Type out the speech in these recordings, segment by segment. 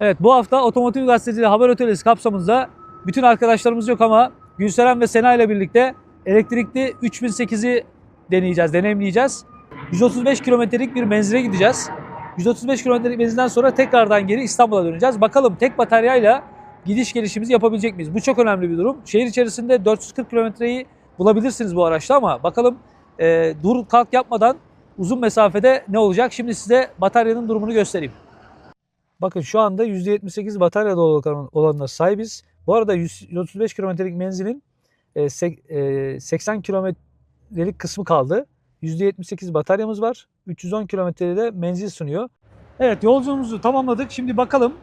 Evet bu hafta Otomotiv Gazetecileri Haber Ötölesi kapsamında bütün arkadaşlarımız yok ama Gülseren ve Sena ile birlikte elektrikli 3008'i deneyeceğiz, deneyimleyeceğiz. 135 kilometrelik bir menzile gideceğiz. 135 kilometrelik menzilden sonra tekrardan geri İstanbul'a döneceğiz. Bakalım tek bataryayla gidiş gelişimizi yapabilecek miyiz? Bu çok önemli bir durum. Şehir içerisinde 440 kilometreyi bulabilirsiniz bu araçta ama bakalım e, dur kalk yapmadan uzun mesafede ne olacak? Şimdi size bataryanın durumunu göstereyim. Bakın şu anda %78 batarya doluluk olanına sahibiz. Bu arada 135 kilometrelik menzilin e, sek- e, 80 kilometrelik kısmı kaldı. %78 bataryamız var. 310 kilometrede de menzil sunuyor. Evet yolculuğumuzu tamamladık. Şimdi bakalım.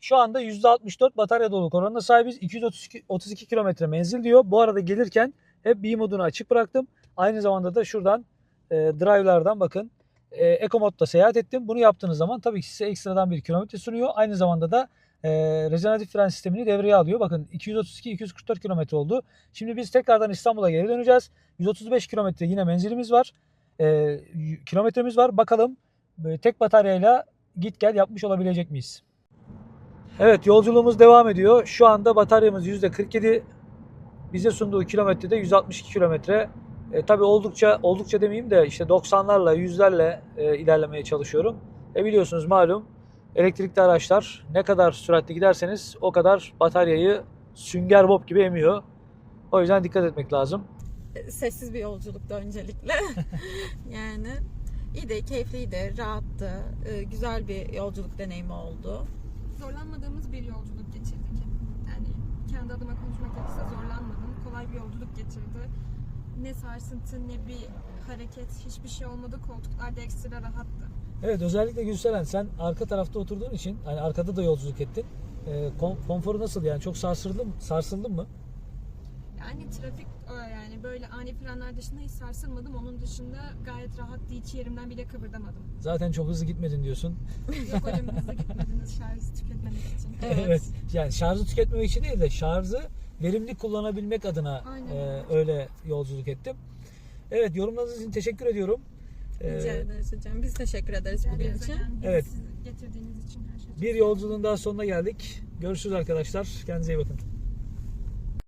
Şu anda %64 batarya doluluk oranına sahibiz. 232 32 kilometre menzil diyor. Bu arada gelirken hep B modunu açık bıraktım. Aynı zamanda da şuradan e, drive'lardan bakın e, Eco modda seyahat ettim. Bunu yaptığınız zaman tabii ki size ekstradan bir kilometre sunuyor. Aynı zamanda da e, rejeneratif fren sistemini devreye alıyor. Bakın 232-244 kilometre oldu. Şimdi biz tekrardan İstanbul'a geri döneceğiz. 135 kilometre yine menzilimiz var. E, kilometremiz var. Bakalım e, tek bataryayla git gel yapmış olabilecek miyiz? Evet yolculuğumuz devam ediyor. Şu anda bataryamız %47. Bize sunduğu kilometrede 162 kilometre. E, tabii oldukça oldukça demeyeyim de işte 90'larla 100'lerle e, ilerlemeye çalışıyorum. E biliyorsunuz malum elektrikli araçlar ne kadar süratli giderseniz o kadar bataryayı sünger bob gibi emiyor. O yüzden dikkat etmek lazım. Sessiz bir yolculuktu öncelikle. yani iyi de keyifliydi, rahattı, e, güzel bir yolculuk deneyimi oldu. zorlanmadığımız bir yolculuk geçirdik. Yani kendi adıma konuşmak gerekirse zorlanmadım. Kolay bir yolculuk geçirdi. Ne sarsıntı ne bir hareket hiçbir şey olmadı. Koltuklar da ekstra rahattı. Evet özellikle Gülseren sen arka tarafta oturduğun için hani arkada da yolculuk ettin. E, kon- konforu nasıl yani çok sarsıldın, sarsıldın mı? Yani trafik e, yani böyle ani frenler dışında hiç sarsılmadım. Onun dışında gayet rahattı. Hiç yerimden bile kıvırdamadım. Zaten çok hızlı gitmedin diyorsun. Yok hocam hızlı gitmediniz şarjı tüketmemek için. Evet. Yani şarjı tüketmemek için değil de şarjı verimli kullanabilmek adına Aynen. e, öyle yolculuk ettim. Evet yorumlarınız için teşekkür ediyorum. E, Rica ederiz hocam. Biz teşekkür ederiz Rica bugün için. Evet. siz getirdiğiniz için her şey bir yolculuğun daha sonuna geldik. Görüşürüz arkadaşlar. Kendinize iyi bakın.